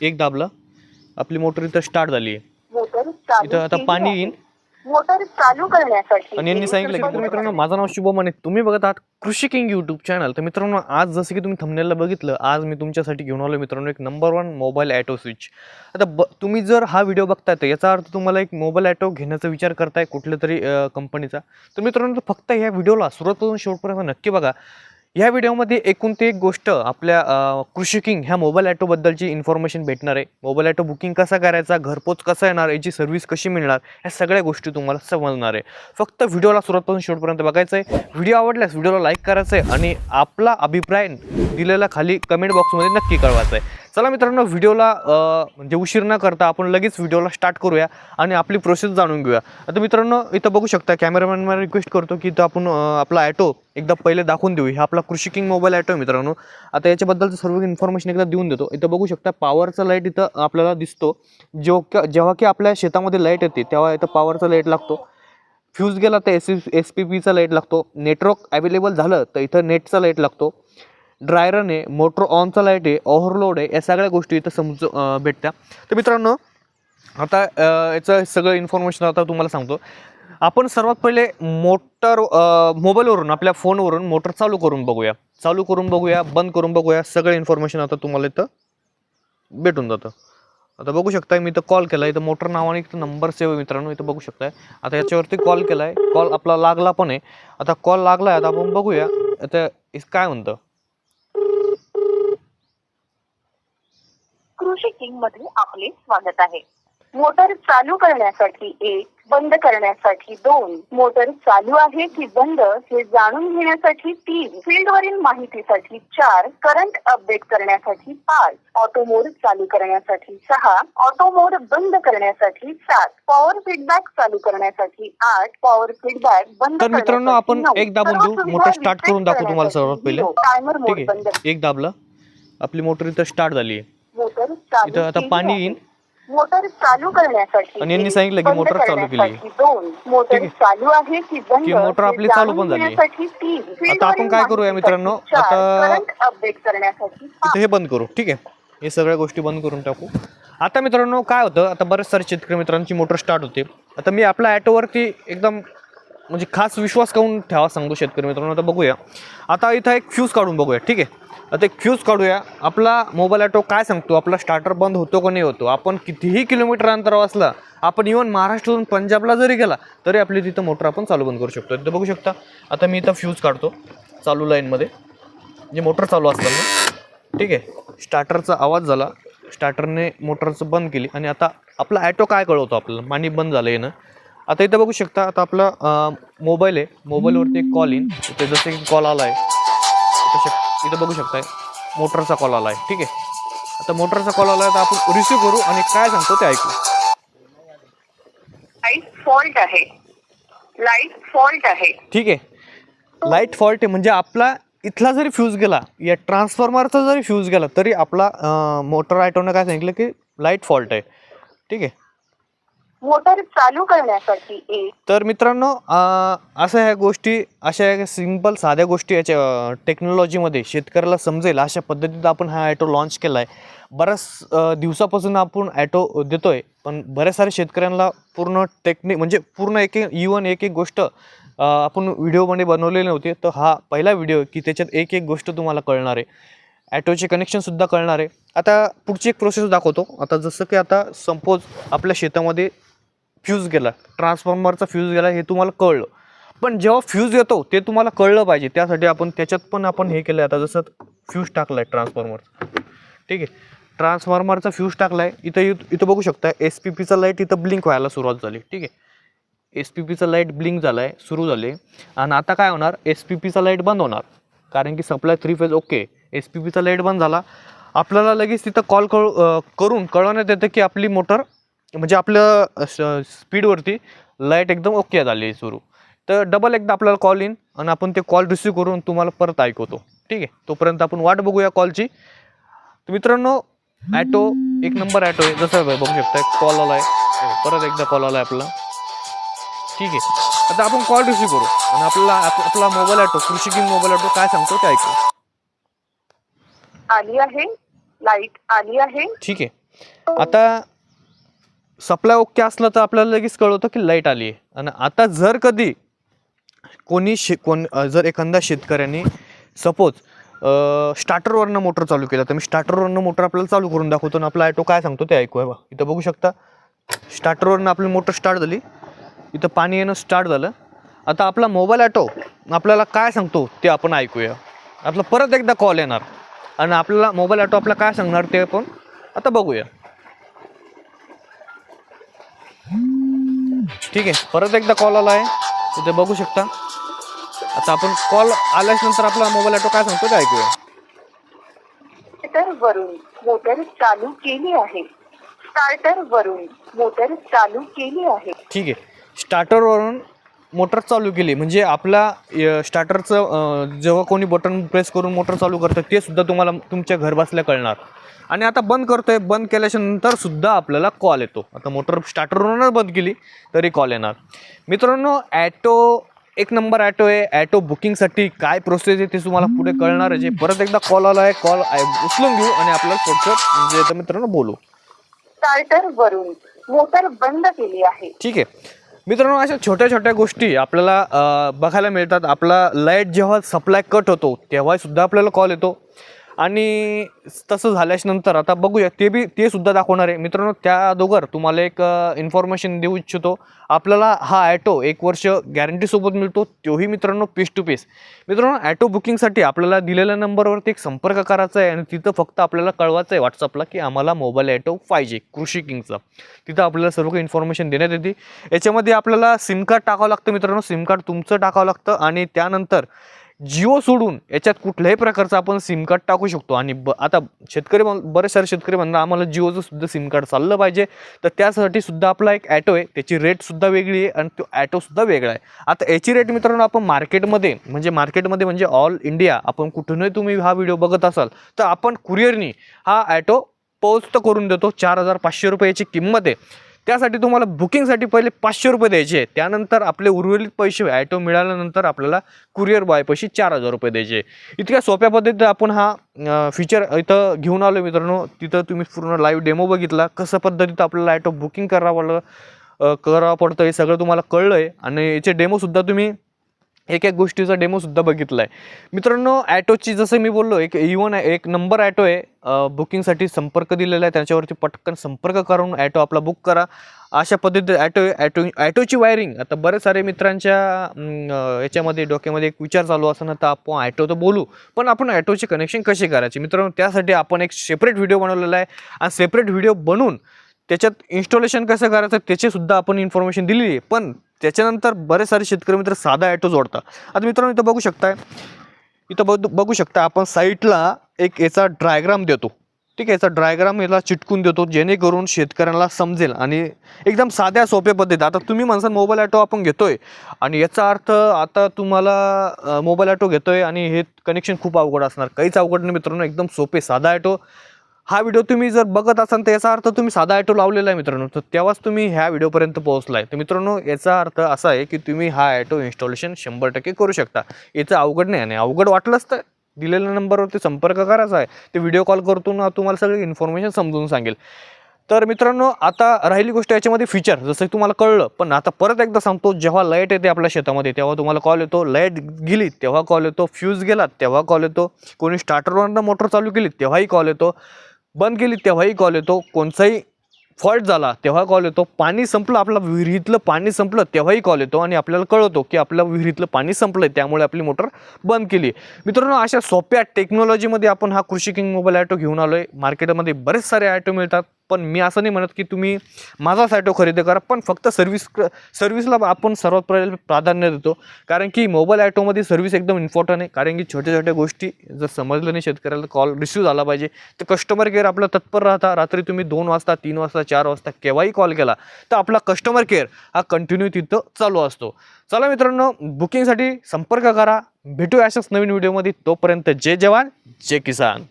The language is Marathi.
एक दाबला. आपली मोटर इथं स्टार्ट झाली आहे. मोटर चालू इथं आता केली पाणी आहे. येईन. मोटर चालू करण्यासाठी. आणि यांनी सांगितलं की तर मित्रांनो माझं नाव शुभम आणि तुम्ही बघत आहात कृषी किंग युट्यूब चॅनल तर मित्रांनो आज जसं की तुम्ही थंबनेलला बघितलं आज मी तुमच्यासाठी घेऊन आलो मित्रांनो एक number one mobile auto switch आता ब तुम्ही जर हा व्हिडिओ बघताय तर याचा अर्थ तुम्हाला एक मोबाईल ॲटो घेण्याचा विचार करताय कुठल्या तरी कंपनीचा तर मित्रांनो फक्त ह्या व्हिडिओला सुरुवातपासून शेवटपर्यंत नक्की बघा. ह्या व्हिडिओमध्ये एकूण ते एक गोष्ट आपल्या कृषी किंग ह्या मोबाईल ॲटोबद्दलची इन्फॉर्मेशन भेटणार आहे. मोबाईल ॲटो बुकिंग कसा करायचा घरपोच कसा येणार याची सर्व्हिस कशी मिळणार ह्या सगळ्या गोष्टी तुम्हाला समजणार आहे. फक्त व्हिडिओला सुरुवातपासून शेवटपर्यंत बघायचं आहे व्हिडिओ आवडल्यास व्हिडिओला लाईक करायचं आहे आणि आपला अभिप्राय दिलेला खाली कमेंट बॉक्समध्ये नक्की कळवायचा आहे चला मित्रांनो व्हिडिओला म्हणजे उशीर न करता आपण लगेच व्हिडिओला स्टार्ट करूया आणि आपली प्रोसेस जाणून घेऊया. आता मित्रांनो इथं बघू शकता कॅमेरामॅनला रिक्वेस्ट करतो की इथं आपण आपला ॲटो एकदा पहिले दाखवून देऊ. हा आपला कृषी किंग मोबाईल ॲटो आहे मित्रांनो. आता याच्याबद्दलचं सर्व इन्फॉर्मेशन एकदा देऊन देतो. इथं बघू शकता पॉवरचा लाइट इथं आपल्याला दिसतो. जेव्हा जेव्हा की आपल्या शेतामध्ये लाइट येते तेव्हा इथं पॉवरचा लाइट लागतो. फ्यूज गेला तर एस एस पी पीचा लाइट लागतो. नेटवर्क अवेलेबल झालं तर इथं नेटचा लाइट लागतो. ड्रायरन आहे मोटर ऑनचा लाइट आहे ओव्हरलोड आहे या सगळ्या गोष्टी इथं समज भेटत्या. तर मित्रांनो आता याचं सगळं इन्फॉर्मेशन आता तुम्हाला सांगतो. आपण सर्वात पहिले मोटर मोबाईलवरून आपल्या फोनवरून मोटर चालू करून बघूया. चालू करून बघूया बंद करून बघूया सगळं इन्फॉर्मेशन आता तुम्हाला इथं भेटून जातं. आता बघू शकताय मी इथं कॉल केला इथं मोटर नावाने इथं नंबर सेव्ह आहे मित्रांनो इथं बघू शकताय. आता याच्यावरती कॉल केला आहे कॉल आपला लागला पण आहे. आता कॉल लागला आहे आता आपण बघूया आता काय म्हणतं? कृषी किंगमध्ये आपले स्वागत आहे. मोटर चालू करण्यासाठी एक बंद करण्यासाठी दोन. मोटर चालू आहे की बंद हे जाणून घेण्यासाठी तीन. फील्डवरील माहितीसाठी चार. करंट अपडेट करण्यासाठी पाच. ऑटो मोड चालू करण्यासाठी सहा. ऑटो मोड बंद करण्यासाठी सात. पॉवर फीडबॅक चालू करण्यासाठी आठ. पॉवर फीडबॅक बंद तर मित्रांनो, आपण. एक दाबून देऊ. मोटर reset करून दाखवू तुम्हाला सर्वात पहिले. टायमर मोड बंद. एक दाबलं. आपली मोटर इथं स्टार्ट झाली आहे. मोटर इथं आता पाणी. येईन मोटर चालू करण्यासाठी आणि यांनी सांगितलं की बंद मोटर चालू केली. करण्यासाठी दोन मोटर ठीक आहे. चालू आहे की बंद की मोटर आपली चालू पण झाली आता आपण काय करूया मित्रांनो? आता- अपडेट करण्यासाठी पाच. इथं हे बंद करू ठीक आहे हे सगळ्या गोष्टी बंद करून टाकू आता मित्रांनो काय होतं आता बरेच सारे शेतकरी मित्रांची मोटर स्टार्ट होते आता मी आपल्या ॲटोवरती एकदम म्हणजे खास विश्वास करून ठेवा सांगतो शेतकरी मित्रांनो आता बघूया. आता इथं एक फ्यूज काढून बघूया ठीक आहे? आता एक फ्यूज काढूया. आपला मोबाईल ॲटो काय सांगतो? आपला स्टार्टर बंद होतो का नाही होतो? आपण कितीही किलोमीटर अंतरावर असला आपण इवन महाराष्ट्रातून पंजाबला जरी गेला तरी आपली तिथं मोटर आपण चालू बंद करू शकतो. इथं बघू शकता आता मी इथं फ्यूज काढतो चालू लाईनमध्ये म्हणजे मोटर चालू असताना ठीक आहे? स्टार्टरचा आवाज झाला स्टार्टरने मोटरचं बंद केली आणि आता आपला ॲटो काय कळवतो आपल्याला? मानी बंद झालं येणं आता इथं बघू शकता आता आपला मोबाईल आहे. मोबाईलवरती एक कॉल येईन इथे जसं की कॉल आला आहे इथं बघू शकताय मोटरचा कॉल आला आहे ठीक आहे? आता मोटरचा कॉल आला आहे तर आपण रिसिव्ह करू आणि काय सांगतो ते ऐकू. लाइट फॉल्ट आहे. लाइट फॉल्ट आहे. ठीक आहे? लाइट फॉल्ट आहे म्हणजे आपला इथला जरी फ्यूज गेला या ट्रान्सफॉर्मरचा जरी फ्यूज गेला तरी आपला मोटर ॲटोनं काय सांगितलं की लाइट फॉल्ट आहे. ठीक आहे? मोटर चालू करण्यासाठी एक तर मित्रांनो अशा ह्या गोष्टी अशा ह्या सिंपल साध्या गोष्टी याच्या टेक्नॉलॉजीमध्ये शेतकऱ्याला समजेल. अशा पद्धतीत आपण हा ॲटो लॉन्च केला आहे बऱ्याच दिवसापासून आपण ॲटो देतो आहे पण बऱ्याच साऱ्या शेतकऱ्यांना पूर्ण टेक्निक म्हणजे पूर्ण एक एक इवन एक एक गोष्ट आपण व्हिडिओमध्ये बनवलेली नव्हती. तर हा पहिला व्हिडिओ की त्याच्यात एक एक गोष्ट तुम्हाला कळणार आहे. ॲटोचे कनेक्शनसुद्धा कळणार आहे. आता पुढची एक प्रोसेस दाखवतो. आता जसं की आता सपोज आपल्या शेतामध्ये फ्यूज गेला ट्रान्सफॉर्मरचा फ्यूज गेला हे तुम्हाला कळलं. पण जेव्हा फ्यूज येतो ते तुम्हाला कळलं पाहिजे. त्यासाठी आपण त्याच्यात पण आपण हे केलं आहे आता जसं फ्यूज टाकला आहे ट्रान्सफॉर्मरचा ठीक आहे? ट्रान्सफॉर्मरचा फ्यूज टाकला आहे इथं इथं इथं बघू शकता एस पी पीचा लाइट इथं ब्लिंक व्हायला सुरुवात झाली. ठीक आहे? एस पी पीचा लाइट ब्लिंक झाला आहे सुरू झाले. आणि आता काय होणार? एस पी पीचा लाइट बंद होणार. कारण की supply three phase okay. S P पीचा लाइट बंद झाला. आपल्याला लगेच तिथं कॉल कळ करून कळवण्यात येतं की आपली मोटर म्हणजे आपलं स्पीडवरती लाइट एकदम ओके झाली आहे सुरू. तर डबल एकदा आपल्याला कॉल येईन आणि आपण ते कॉल रिसिव्ह करून तुम्हाला परत ऐकवतो. ठीक आहे? तोपर्यंत आपण वाट बघूया कॉलची तर मित्रांनो ॲटो एक नंबर ॲटो आहे. जसं बघू शकता कॉल आला आहे परत एकदा कॉल आला आहे आपला. ठीक आहे? आता आपण कॉल रिसिव्ह करू. आणि आपल्याला आप- आपला मोबाईल ॲटो कृषी किंग मोबाईल ॲटो काय सांगतो ते ऐकू. आली आहे. लाइट आली आहे. ठीक आहे. आता सप्लाय ओके असलं तर आपल्याला लगेच कळवतं की लाइट आली आहे. आणि आता जर कधी कोणी शे कोण जर एखादा शेतकऱ्याने सपोज स्टार्टरवरनं मोटर चालू केला तर मी स्टार्टरवरनं मोटर आपल्याला चालू करून दाखवतो आणि आपला ॲटो काय सांगतो ते ऐकूया बा इथं बघू शकता. स्टार्टरवरनं आपली मोटर स्टार्ट झाली. इथं पाणी येणं स्टार्ट झालं. आता आपला मोबाईल ॲटो आपल्याला काय सांगतो ते आपण ऐकूया. आपला परत एकदा कॉल येणार. आणि आपल्याला मोबाईल ॲटो आपला काय सांगणार ते आपण आता बघूया. ठीक आहे परत एकदा कॉल आला आहे इथे बघू शकता. आता आपण कॉल आल्याच नंतर आपला मोबाईल ॲटो काय सांगतो ते ऐकूया. स्टार्टर वरून मोटर चालू केली आहे. स्टार्टर वरून मोटर चालू केली आहे. ठीक आहे. स्टार्टरवरून मोटर चालू केली. म्हणजे आपला स्टार्टरचं जेव्हा कोणी बटन प्रेस करून मोटर चालू करतं ते सुद्धा तुम्हाला तुमच्या घर बसल्या कळणार. आणि आता बंद करतोय बंद केल्याच्यानंतर सुद्धा आपल्याला कॉल येतो. आता मोटर स्टार्टरवरूनच बंद केली तरी कॉल येणार. मित्रांनो ॲटो एक नंबर ॲटो आहे. ॲटो बुकिंगसाठी काय प्रोसेस आहे ते तुम्हाला पुढे कळणारच आहे. परत एकदा कॉल आला आहे कॉल उचलून घेऊ आणि आपल्याला पुढचं म्हणजे मित्रांनो बोलू. स्टार्टर वरून मोटर बंद केली आहे. ठीक आहे. मित्रांनो अशा छोट्या छोट्या गोष्टी आपल्याला बघायला मिळतात. आपला लाइट जेव्हा सप्लाय कट होतो तेव्हासुद्धा आपल्याला कॉल येतो. आणि तसं झाल्याच्यानंतर आता बघूया ते बी ते सुद्धा दाखवणार आहे. मित्रांनो त्या अगोदर तुम्हाला एक इन्फॉर्मेशन देऊ इच्छितो. आपल्याला हा ॲटो एक वर्ष गॅरंटीसोबत मिळतो तोही मित्रांनो पीस टू पीस मित्रांनो ॲटो बुकिंगसाठी आपल्याला दिलेल्या नंबरवरती एक संपर्क करायचा आहे आणि तिथं फक्त आपल्याला कळवायचं आहे व्हॉट्सअपला की आम्हाला मोबाईल ॲटो पाहिजे कृषी किंगचा. तिथं आपल्याला सर्व काही इन्फॉर्मेशन देण्यात येते. याच्यामध्ये आपल्याला सिम कार्ड टाकावं लागतं मित्रांनो. सिम कार्ड तुमचं टाकावं लागतं आणि त्यानंतर जिओ सोडून याच्यात कुठल्याही प्रकारचं आपण सिम कार्ड टाकू शकतो. आणि ब आता शेतकरी बरेच सारे शेतकरी म्हणतात आम्हाला जिओचं सुद्धा सिम कार्ड चाललं पाहिजे. तर त्यासाठी सुद्धा आपला एक ॲटो आहे. त्याची रेटसुद्धा वेगळी आहे आणि तो ॲटोसुद्धा वेगळा आहे. आता याची रेट मित्रांनो आपण मार्केटमध्ये म्हणजे मार्केटमध्ये म्हणजे ऑल इंडिया आपण कुठूनही तुम्ही हा व्हिडिओ बघत असाल तर आपण कुरिअरनी हा ॲटो पोस्ट करून देतो. चार हजार पाचशे रुपयाची किंमत आहे. त्यासाठी तुम्हाला बुकिंगसाठी पहिले पाचशे रुपये द्यायचे. त्यानंतर आपले उर्वरित पैसे ॲटो मिळाल्यानंतर आपल्याला कुरिअर बॉयपाशी पैसे चार हजार रुपये द्यायचे. इतक्या सोप्या पद्धतीत आपण हा फीचर इथं घेऊन आलो मित्रांनो. तिथं तुम्ही पूर्ण लाईव्ह डेमो बघितला. कसं पद्धतीत आपल्याला ॲटो बुकिंग करावं करावं पडतं हे सगळं तुम्हाला कळलं आहे आणि याचे डेमोसुद्धा तुम्ही एक एक गोष्टीचा डेमोसुद्धा बघितला आहे मित्रांनो ॲटोची जसं मी बोललो एक e इवन आहे एक नंबर ॲटो आहे. बुकिंगसाठी संपर्क दिलेला आहे त्याच्यावरती पटकन संपर्क करून ॲटो आपला बुक करा. अशा पद्धतीत ॲटो ॲटो ॲटोची वायरिंग. आता बरेच सारे मित्रांच्या याच्यामध्ये डोक्यामध्ये एक विचार चालू असताना तर आपण ॲटो तर बोलू पण आपण ॲटोचे कनेक्शन कसे करायचे? मित्रांनो त्यासाठी आपण एक सेपरेट व्हिडिओ बनवलेला आहे. आणि सेपरेट व्हिडिओ बनवून त्याच्यात इन्स्टॉलेशन कसं करायचं त्याचेसुद्धा आपण इन्फॉर्मेशन दिलेली आहे. पण त्याच्यानंतर बरेच सारे शेतकरी मित्र साधा ॲटो जोडतात. आता मित्रांनो इथं बघू शकताय. इथं बघ बघू शकता आपण साईटला एक याचा ड्रायग्राम देतो. ठीक आहे याचा ड्रायग्राम याला चिटकून देतो जेणेकरून शेतकऱ्यांना समजेल. आणि एकदम साध्या सोप्या पद्धतीत. आता तुम्ही म्हणसाल मोबाईल ॲटो आपण घेतोय. आणि याचा अर्थ आता तुम्हाला मोबाईल ॲटो घेतोय आणि हे कनेक्शन खूप अवघड असणार. काहीच अवघड नाही मित्रांनो एकदम सोपे साधा ॲटो हा व्हिडिओ तुम्ही जर बघत असाल तर याचा अर्थ तुम्ही साधा ॲटो लावलेला आहे मित्रांनो. तर तेव्हाच तुम्ही ह्या व्हिडिओपर्यंत पोहोचला आहे तर मित्रांनो याचा अर्थ असा आहे की तुम्ही हा ॲटो इन्स्टॉलेशन शंभर टक्के करू शकता. याचं अवघड नाही आणि अवघड वाटलंच तर दिलेल्या नंबरवरती संपर्क करायचा आहे. ते व्हिडिओ कॉल करतो ना तुम्हाला सगळी इन्फॉर्मेशन समजून सांगेल. तर मित्रांनो आता राहिली गोष्ट याच्यामध्ये फीचर जसं की तुम्हाला कळलं पण आता परत एकदा सांगतो जेव्हा लाइट येते आपल्या शेतामध्ये तेव्हा तुम्हाला कॉल येतो. लाइट गेली तेव्हा कॉल येतो. फ्यूज गेला तेव्हा कॉल येतो. कोणी स्टार्टरवरनं मोटर चालू केली तेव्हाही कॉल येतो. बंद केली तेव्हाही कॉल येतो. कोणताही फॉल्ट झाला तेव्हा कॉल येतो. पाणी संपलं आपला विहिरीतलं पाणी संपलं तेव्हाही कॉल येतो. आणि आपल्याला कळवतो की आपल्या विहिरीतलं पाणी संपलं त्यामुळे आपली मोटर बंद केली. मित्रांनो अशा सोप्या टेक्नॉलॉजीमध्ये आपण हा कृषी किंग मोबाईल ॲटो घेऊन आलो आहे मार्केटमध्ये बरेच सारे ॲटो मिळतात. पण मी असं नाही म्हणत की तुम्ही माझाच सायटो खरेदी करा पण फक्त सर्व्हिस सर्व्हिसला आपण सर्वात पहिले प्राधान्य देतो. कारण की मोबाईल ॲटोमध्ये सर्व्हिस एकदम इम्पॉर्टंट आहे. कारण की छोट्या छोट्या गोष्टी जर समजलं नाही शेतकऱ्याला कॉल रिसिव्ह झाला पाहिजे तर कस्टमर केअर आपला तत्पर राहता. रात्री तुम्ही दोन वाजता तीन वाजता चार वाजता केव्हाही कॉल केला तर आपला कस्टमर केअर हा कंटिन्यू तिथं चालू असतो. चला मित्रांनो बुकिंगसाठी संपर्क करा. भेटू अशाच नवीन व्हिडिओमध्ये तोपर्यंत जय जवान जय किसान.